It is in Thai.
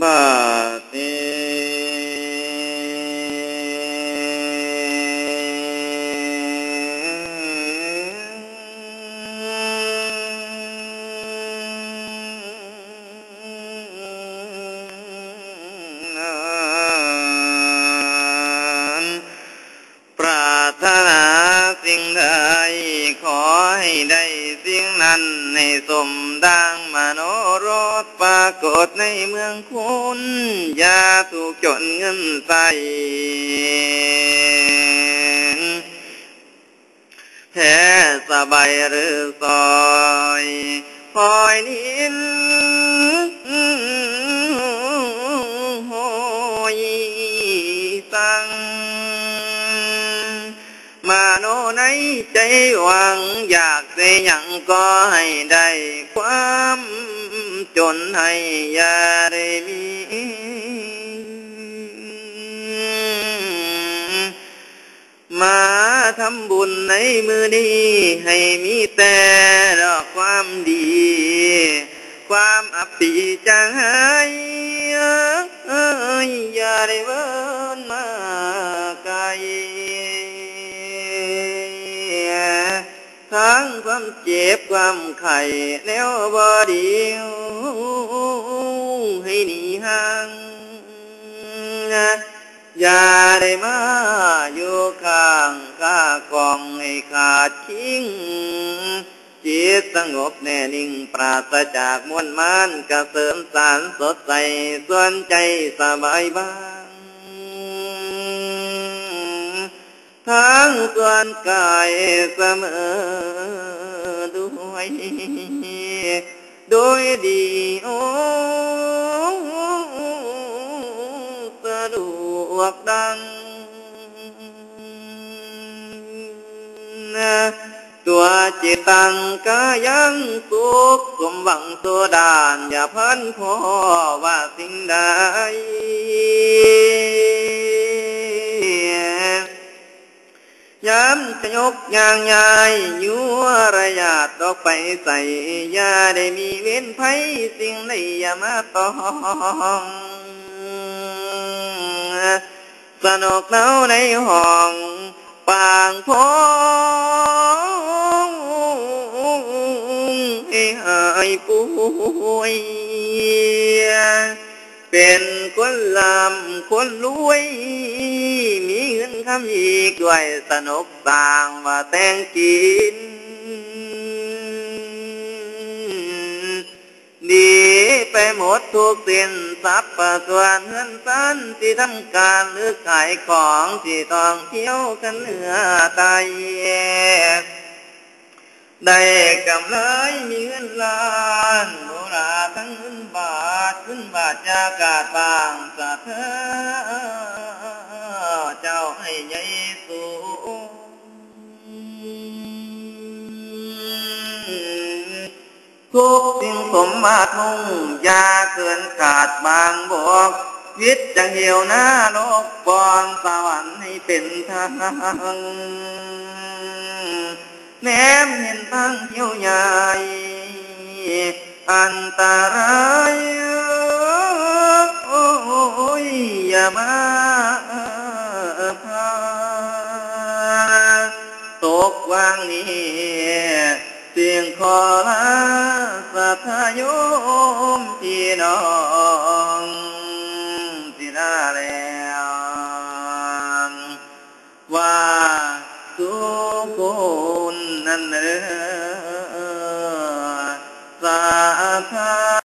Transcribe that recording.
บาดนี้ปราถนาสิ่งใดขอให้ได้ นั้นในสมดังมโนรสปรากฏในเมืองคุณยาถูกจนเงินใสแพ้สบายหรือซอย คอยนิน ใจหวังอยากได้หยังก็ให้ได้ ความจนให้อย่าได้มีมาทำบุญในมือนี้ ให้มีแต่ดอกความดี ความอับปีจังหายเอ้ยอย่าได้เวิ ความเจ็บความไข่แนวบ่เดียวให้หนีห่างอย่าได้มาอยู่ข้างข้ากองให้ขาดทิ้งจิตสงบแน่นิ่งปราศจากมวลมานกระเสริมสารสดใสส่วนใจสบายบ้างทั้งส่วนกายเสมอ ยโดยดีโอ้สะดวกดังตัวจิตตังก็ยังสุขสมหวังสุดาน อย่าพันพอว่าสิ่งใด ย้ำจะยกยางยายยัวระยาดอกไปใส่ยาได้มีเว้นไผสิ่งใดอย่ามาตองสนุกเนาในห้องปางพงให้หายป่วย เป็นคนลำคนรวย มีเงินคำอีกด้วยสนุกต่างว่าแต่งกิน ดีไปหมดทุกสิ้นทรัพย์ประส่วนเงินสั้นที่ทำการหรือขายของที่ท่องเที่ยวกันเหนือไต ได้กำไรมีเงินล้านโบราทั้งเงินบาทเงินบาทจากาศบางสะเทอเจ้าให้ใหญ่สูงทุกสิ่งสมมาตรมุ่งยาเกินขาดบางบอกวิตจังเหี่ยวหน้าโลกบอนสวรรค์ให้เป็นทาง แนมเห็นทางเที่ยวใหญ่ อันตรายโอ้ยอย่ามาพาตกวางนี้เสียงขอลาสัทโยมพี่น้องที่น่าแล้วว่าสุขุน النار ساعة